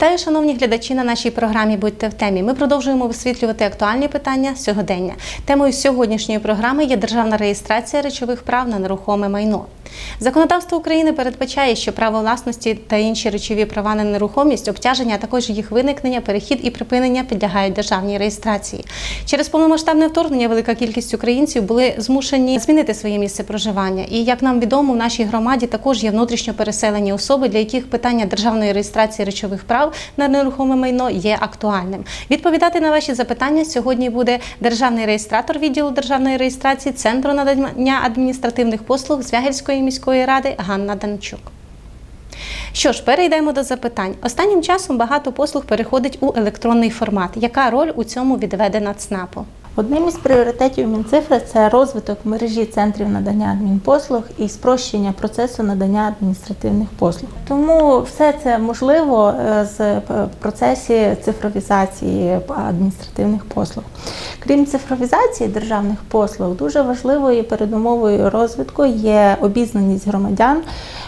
Вітаю, шановні глядачі на нашій програмі Будьте в темі. Ми продовжуємо висвітлювати актуальні питання сьогодення. Темою сьогоднішньої програми є державна реєстрація речових прав на нерухоме майно. Законодавство України передбачає, що право власності та інші речові права на нерухомість, обтяження, а також їх виникнення, перехід і припинення підлягають державній реєстрації. Через повномасштабне вторгнення велика кількість українців були змушені змінити своє місце проживання. І як нам відомо, в нашій громаді також є внутрішньо переселені особи, для яких питання державної реєстрації речових прав на нерухоме майно є актуальним. Відповідати на ваші запитання сьогодні буде державний реєстратор відділу державної реєстрації Центру надання адміністративних послуг Звягельської міської ради Ганна Данчук. Що ж, перейдемо до запитань. Останнім часом багато послуг переходить у електронний формат. Яка роль у цьому відведена ЦНАПу? Одним із пріоритетів Мінцифри це розвиток мережі центрів надання адмінпослуг і спрощення процесу надання адміністративних послуг. Тому все це можливо е, з в процесі цифровізації адміністративних послуг. Крім цифровізації державних послуг, дуже важливою передумовою розвитку є обізнаність громадян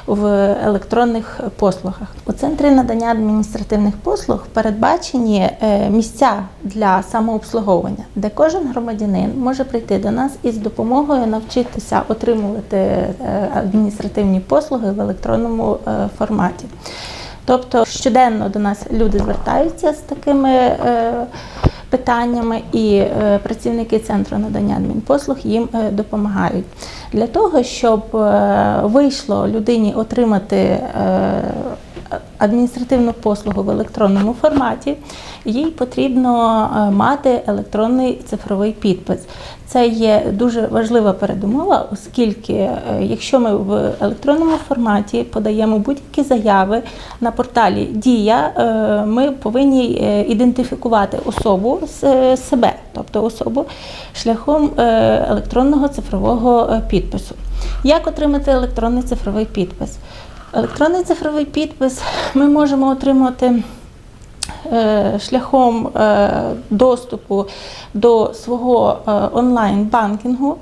в електронних послугах. У центрі надання адміністративних послуг передбачені е, місця для самообслуговування, де кожен громадянин може прийти до нас із допомогою навчитися отримувати е, адміністративні послуги в електронному е, форматі. Тобто щоденно до нас люди звертаються з такими е, питаннями, і працівники центру надання адмінпослуг їм допомагають. Для того, щоб вийшло людині отримати адміністративну послугу в електронному форматі, їй потрібно е, мати електронний цифровий підпис. Це є дуже важлива передумова, оскільки е, якщо ми в електронному форматі подаємо будь-які заяви на порталі Дія, е, ми повинні ідентифікувати особу з- себе, тобто особу шляхом електронного цифрового підпису. Як отримати електронний цифровий підпис? Електронний цифровий підпис. Ми можемо отримати е, шляхом е, доступу до свого е, онлайн-банкінгу,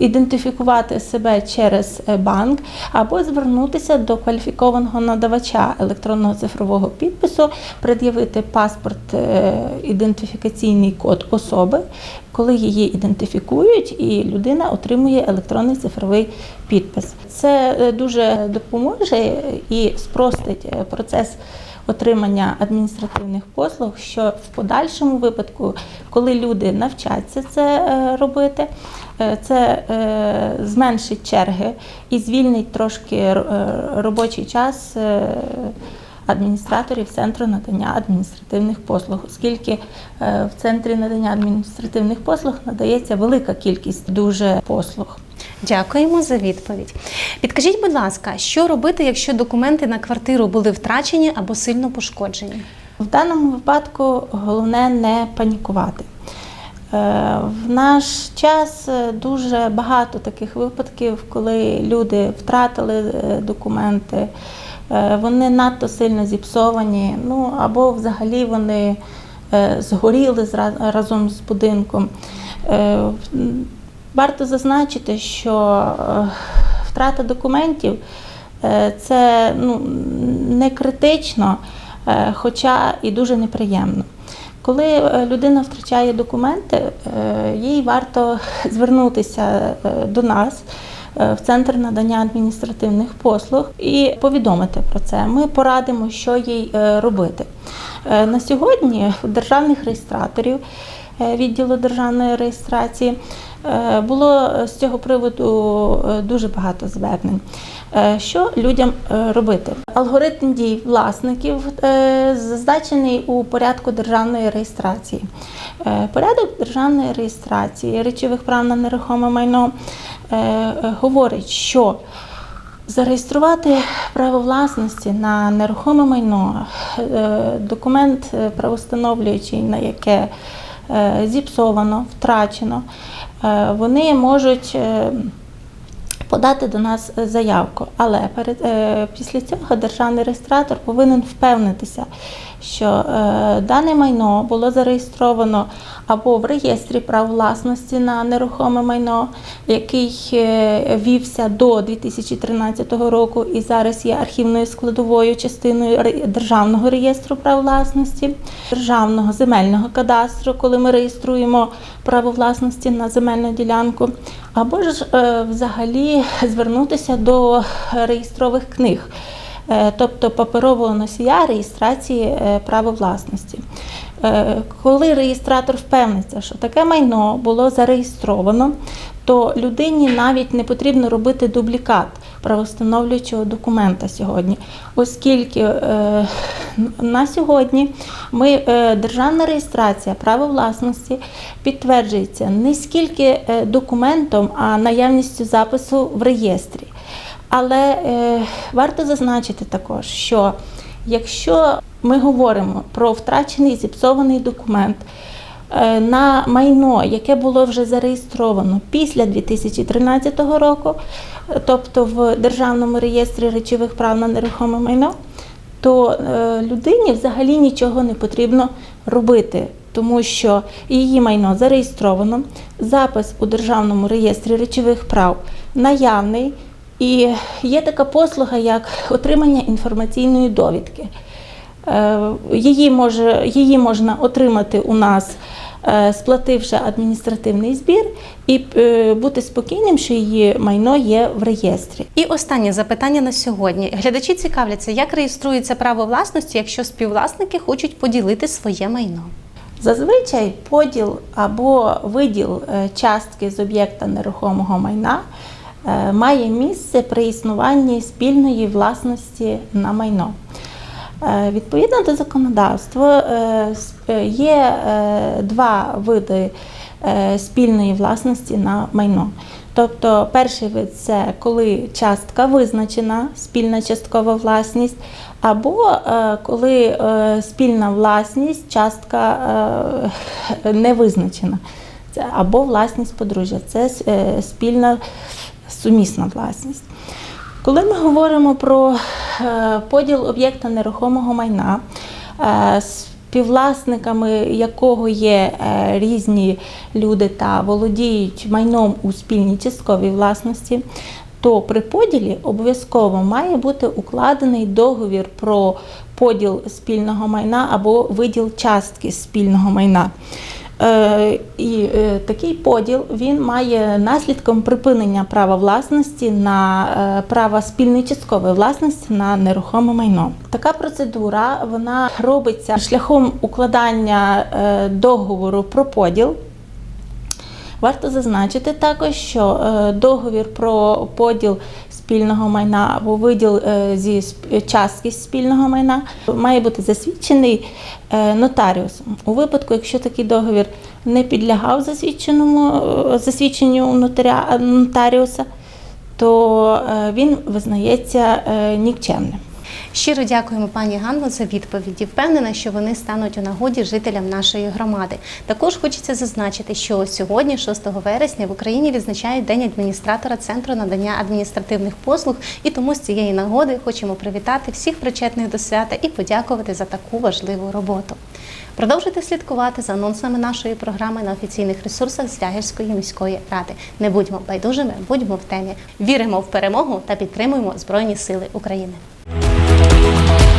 ідентифікувати себе через е, банк або звернутися до кваліфікованого надавача електронного цифрового підпису, пред'явити паспорт, е, ідентифікаційний код особи, коли її ідентифікують, і людина отримує електронний цифровий підпис. Це е, дуже допоможе і спростить е, процес отримання адміністративних послуг, що в подальшому випадку, коли люди навчаться це е, робити, е, це е, зменшить черги і звільнить трошки робочий час. Адміністраторів центру надання адміністративних послуг, оскільки в центрі надання адміністративних послуг надається велика кількість дуже послуг. Дякуємо за відповідь. Підкажіть, будь ласка, що робити, якщо документи на квартиру були втрачені або сильно пошкоджені? В даному випадку головне не панікувати. Е, В наш час е, дуже багато таких випадків, коли люди втратили е, документи, вони надто сильно зіпсовані, ну або взагалі вони згоріли разом з будинком. Варто зазначити, що е, втрата документів е, це ну, не критично, е, хоча і дуже неприємно. Коли людина втрачає документи, їй варто звернутися до нас в центр надання адміністративних послуг і повідомити про це. Ми порадимо, що їй робити. На сьогодні у державних реєстраторів відділу державної реєстрації було з цього приводу е, дуже багато звернень. Е, Що людям е, робити? Алгоритм дій власників е, зазначений у порядку державної реєстрації. Е, Порядок державної реєстрації речових прав на нерухоме майно е, е, говорить, що Зареєструвати право власності на нерухоме майно, е, документ е, правостановлюючий, на яке е, зіпсовано, втрачено, е, вони можуть е, подати до нас е, заявку. Але перед, е, після цього державний реєстратор повинен впевнитися, що е, дане майно було зареєстровано або в реєстрі прав власності на нерухоме майно, який вівся до 2013 року і зараз є архівною складовою частиною державного реєстру прав власності, державного земельного кадастру, коли ми реєструємо право власності на земельну ділянку, або ж е, взагалі звернутися до реєстрових книг. Е, тобто паперового носія реєстрації е, права власності. Коли реєстратор впевниться, що таке майно було зареєстровано, то людині навіть не потрібно робити дублікат правостановлюючого документа сьогодні, оскільки на сьогодні ми, е, державна реєстрація права власності підтверджується не скільки е, документом, а наявністю запису в реєстрі. Але е, варто зазначити також, що якщо ми говоримо про втрачений зіпсований документ на майно, яке було вже зареєстровано після 2013 року, тобто в Державному реєстрі речових прав на нерухоме майно, то е, людині взагалі нічого не потрібно робити, тому що її майно зареєстровано, запис у Державному реєстрі речових прав наявний. І є така послуга, як отримання інформаційної довідки. Е, Її, може, її можна отримати у нас, сплативши адміністративний збір, і е, бути спокійним, що її майно є в реєстрі. І останнє запитання на сьогодні. Глядачі цікавляться, як реєструється право власності, якщо співвласники хочуть поділити своє майно. Зазвичай поділ або виділ е, частки з об'єкта нерухомого майна е, має місце при існуванні спільної власності на майно. Е, Відповідно до законодавства е, е, є два види спільної власності на майно. Тобто перший вид це коли частка визначена, спільна часткова власність, або коли спільна власність, частка не визначена. Або власність подружжя, це спільна сумісна власність. Коли ми говоримо про е, поділ об'єкта нерухомого майна, е, співвласниками якого є е, різні люди та володіють майном у спільній частковій власності, то при поділі обов'язково має бути укладений договір про поділ спільного майна або виділ частки спільного майна. Е, І е, такий поділ він має наслідком припинення права власності на е, право спільної власності на нерухоме майно. Така процедура вона робиться шляхом укладання договору про поділ. Варто зазначити також, що договір про поділ спільного майна або виділ е, зі сп- частки спільного майна має бути засвідчений е, нотаріусом. У випадку, якщо такий договір не підлягав засвідченому е, засвідченню нотаріуса, то е, він визнається е, нікчемним. Щиро дякуємо пані Ганно за відповіді. Впевнена, що вони стануть у нагоді жителям нашої громади. Також хочеться зазначити, що сьогодні, 6 вересня, в Україні відзначають День адміністратора Центру надання адміністративних послуг. І тому з цієї нагоди хочемо привітати всіх причетних до свята і подякувати за таку важливу роботу. Продовжуйте слідкувати за анонсами нашої програми на офіційних ресурсах Звягельської міської ради. Не будьмо байдужими, будьмо в темі. Віримо в перемогу та підтримуємо Збройні Сили України. Thank you.